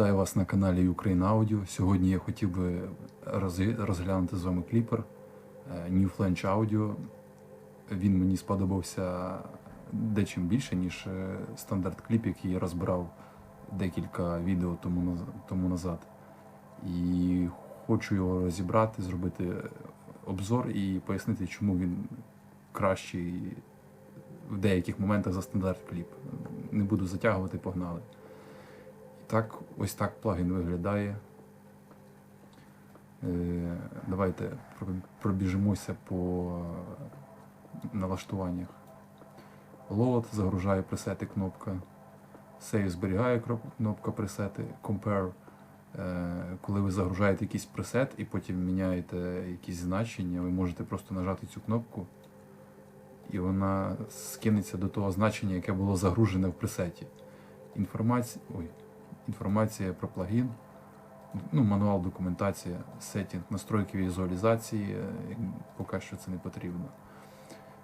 Вітаю вас на каналі Ukraine Audio. Сьогодні я хотів би розглянути з вами кліпер е, New Flange Audio. Він мені сподобався дечим більше, ніж е, стандарт кліп, який я розбирав декілька відео тому, тому назад. І хочу його розібрати, зробити обзор і пояснити, чому він кращий в деяких моментах за стандарт кліп. Не буду затягувати, погнали. Так, ось так плагін виглядає. Е, Давайте пробіжимося по налаштуваннях. Load загружає пресети кнопка. Save зберігає кнопка пресети. Compare. е, Коли ви загружаєте якийсь пресет і потім міняєте якісь значення, ви можете просто нажати цю кнопку, і вона скинеться до того значення, яке було загружене в пресеті. Інформація, ой, інформація про плагін, ну, мануал, документація, сеттінг, настройки візуалізації, е, поки що це не потрібно.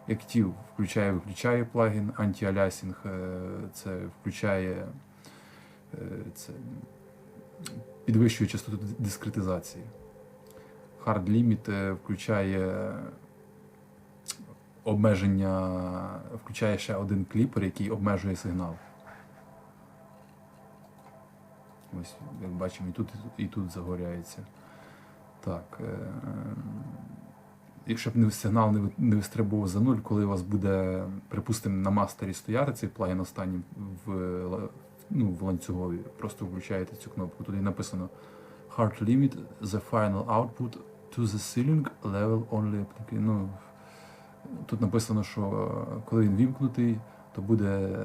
Active включає, виключає плагін, антіалясінг е, це включає е, це, підвищує частоту дискретизації. Hard Limit включає обмеження, включає ще один кліпер, який обмежує сигнал. Ось, як бачимо, і тут, і тут загоряється. Так. Е- якщо б не сигнал не, ви- вистрибував за нуль, коли у вас буде, припустимо, на мастері стояти цей плагін останнім в, ну, в ланцюгові, просто включаєте цю кнопку. Тут і написано Hard Limit the final output to the ceiling level only applica-» Ну, Тут написано, що коли він вімкнутий, то буде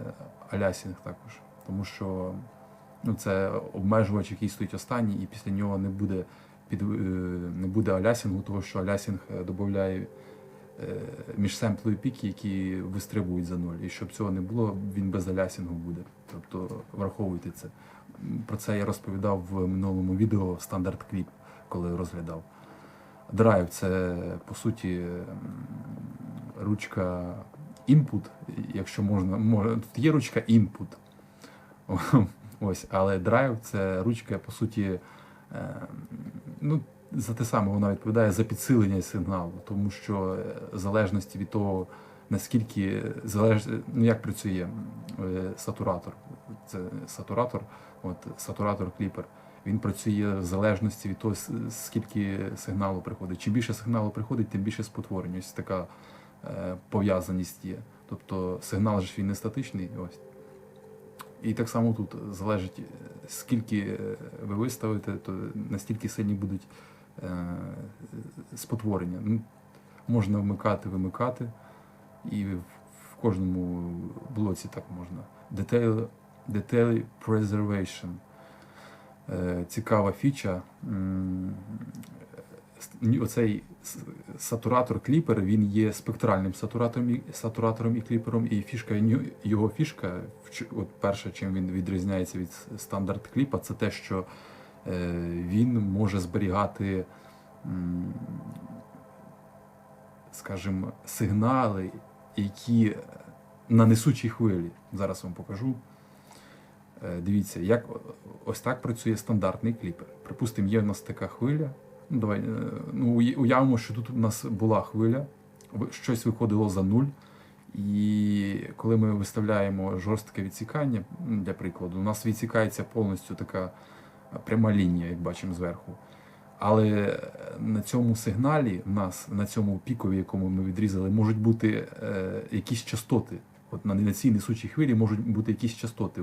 алясінг також. Тому що ну, це обмежувач, який стоїть останній, і після нього не буде під, е, не буде алясінгу, тому що алясінг е, додає е, міжсемплові піки, які вистрибують за ноль. І щоб цього не було, він без алясінгу буде. Тобто враховуйте це. Про це я розповідав в минулому відео стандарт кліп, коли розглядав. Драйв це по суті ручка input, якщо можна, тут є ручка input. Ось, але драйв це ручка, по суті, е, ну, за те саме вона відповідає за підсилення сигналу, тому що е, в залежності від того, наскільки залеж... ну, як працює е, сатуратор, це сатуратор, от сатуратор кліпер. Він працює в залежності від того, скільки сигналу приходить. Чим більше сигналу приходить, тим більше спотворення. Ось така е, пов'язаність є. Тобто сигнал ж він не статичний. Ось. І так само тут залежить, е, скільки е, ви виставите, то настільки сильні будуть е, спотворення. Ну, можна вмикати, вимикати, і в, кожному блоці так можна. Detail, detail preservation. Цікава фіча. Оцей сатуратор кліпер він є спектральним сатуратором і, сатуратором і кліпером, і фішка його фішка, от перше, чим він відрізняється від стандарт кліпа, це те, що е, він може зберігати, скажімо, сигнали, які на несучій хвилі. Зараз вам покажу. Е, Дивіться, як ось так працює стандартний кліпер. Припустимо, є в нас така хвиля. Давай, е, ну, уявимо, що тут у нас була хвиля, щось виходило за нуль. І коли ми виставляємо жорстке відсікання, для прикладу, у нас відсікається повністю така е, пряма лінія, як бачимо зверху. Але е, на цьому сигналі, в нас на цьому пікові, якому ми відрізали, можуть бути е, якісь частоти. От на, на цій несучій хвилі можуть бути якісь частоти,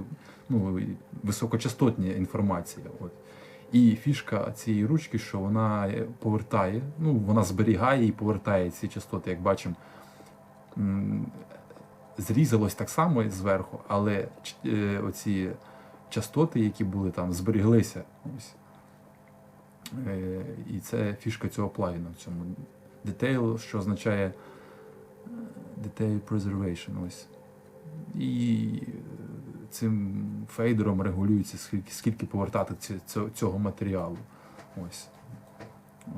ну, високочастотні інформація. От. І фішка цієї ручки, що вона е, повертає, ну, вона зберігає і повертає ці частоти, як бачимо. Зрізалось так само зверху, але е, оці частоти, які були там, зберіглися. Ось. Е, І це фішка цього плагіна в цьому. Detail, що означає Detail Preservation. Ось. І цим фейдером регулюється, скільки, скільки повертати цього, матеріалу. Ось. Е,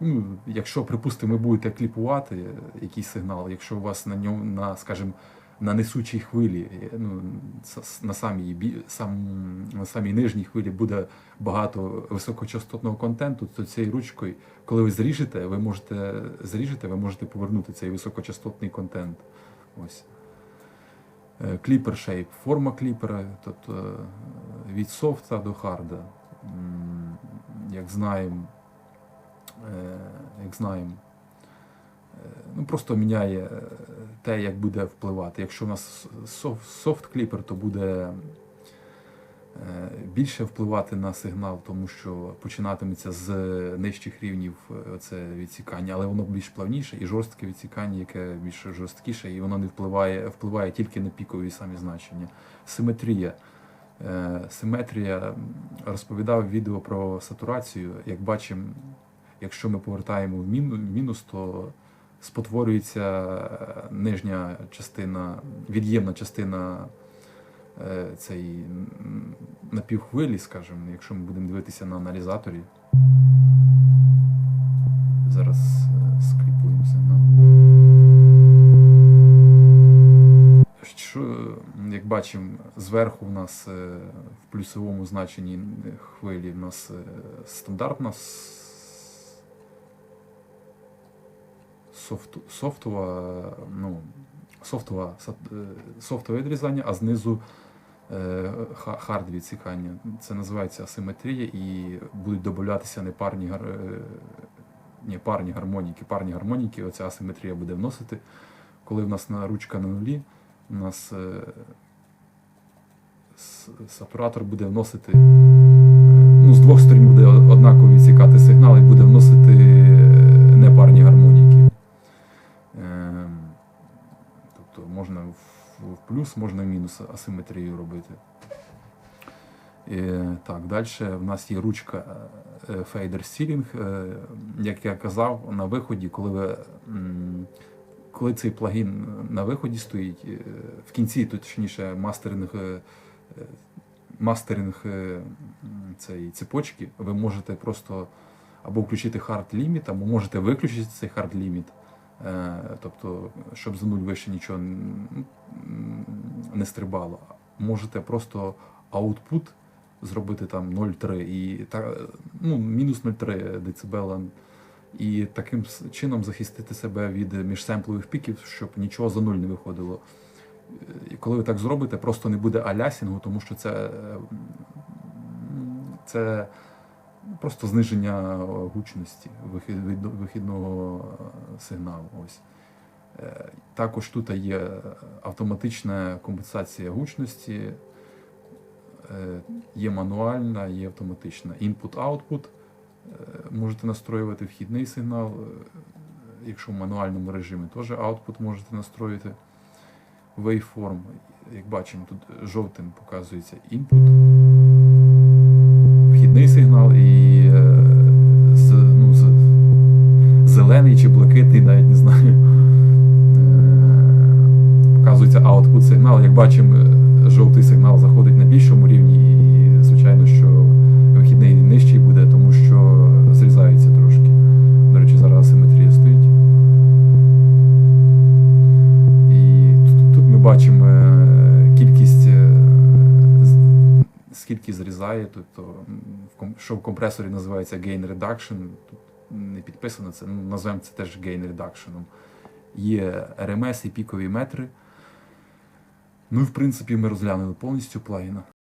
Ну, якщо, припустимо, ви будете кліпувати якийсь сигнал, якщо у вас на ньому, на, скажімо, на несучій хвилі, е, ну, на самій, сам, на самій нижній хвилі буде багато високочастотного контенту, то цією ручкою, коли ви зріжете, ви можете зріжете, ви можете повернути цей високочастотний контент. Ось. Е, шейп, форма кліпера, тобто е, від софта до харда. Як знаємо, е, як знаємо, ну просто міняє те, як буде впливати. Якщо у нас софт кліпер, то буде більше впливати на сигнал, тому що починатиметься з нижчих рівнів е, це відсікання, але воно більш плавніше і жорстке відсікання, яке більш жорсткіше, і воно не впливає, впливає тільки на пікові самі значення. Симетрія. Е, Симетрія розповідав відео про сатурацію. Як бачимо, якщо ми повертаємо в мінус, то спотворюється е, нижня частина, від'ємна частина е, цей м, напівхвилі, скажімо, якщо ми будемо дивитися на аналізаторі. Зараз е, скріпуємо сигнал. Що, як бачимо, зверху в нас е, в плюсовому значенні хвилі в нас е, стандартна софтова, ну, софтова, е, софтове відрізання, а знизу е, ха- хард відсікання. Це називається асиметрія і будуть додатися непарні, гар- е, ні, парні гармоніки. Парні гармоніки, оця асиметрія буде вносити. Коли в нас на ручка на нулі, у нас сатуратор буде вносити, ну, з двох сторін буде однаково відсікати сигнал і буде вносити плюс, можна мінус асиметрію робити. Е, Так, далі в нас є ручка е, Fader Sealing. Е, Як я казав, на виході, коли ви. Коли цей плагін на виході стоїть, е, в кінці, точніше, мастеринг, е, е, мастеринг е, цієї цепочки, ви можете просто або включити hard limit, або можете виключити цей hard limit. Е, Тобто, щоб за нуль вище нічого не стрибало. Можете просто output зробити там 0,3 і та, ну, мінус 0,3 дБ. І таким чином захистити себе від міжсемплових піків, щоб нічого за нуль не виходило. І коли ви так зробите, просто не буде алясінгу, тому що це, е, це просто зниження гучності вихідного е, сигналу. Ось. Е, Також тут є автоматична компенсація гучності, е, є мануальна, є автоматична. Input-output. Е, Можете настроювати вхідний сигнал. е, Якщо в мануальному режимі теж output можете настроїти. Waveform. Як бачимо, тут жовтим показується input, вхідний сигнал і е, з, ну, з, зелений чи блакитний, навіть не знаю. Е, Показується output сигнал. Як бачимо, е, жовтий сигнал заходить на більшому рівні, і звичайно, що вихідний нижчий буде, тому що зрізається трошки. До речі, зараз асиметрія стоїть. І тут, тут ми бачимо е, кількість, е, з- скільки зрізає, тобто, що в компресорі називається gain reduction. Тут не підписано це, ну, називаємо це теж gain reduction. Є RMS і пікові метри. Ну і в принципі ми розглянули повністю плагіна.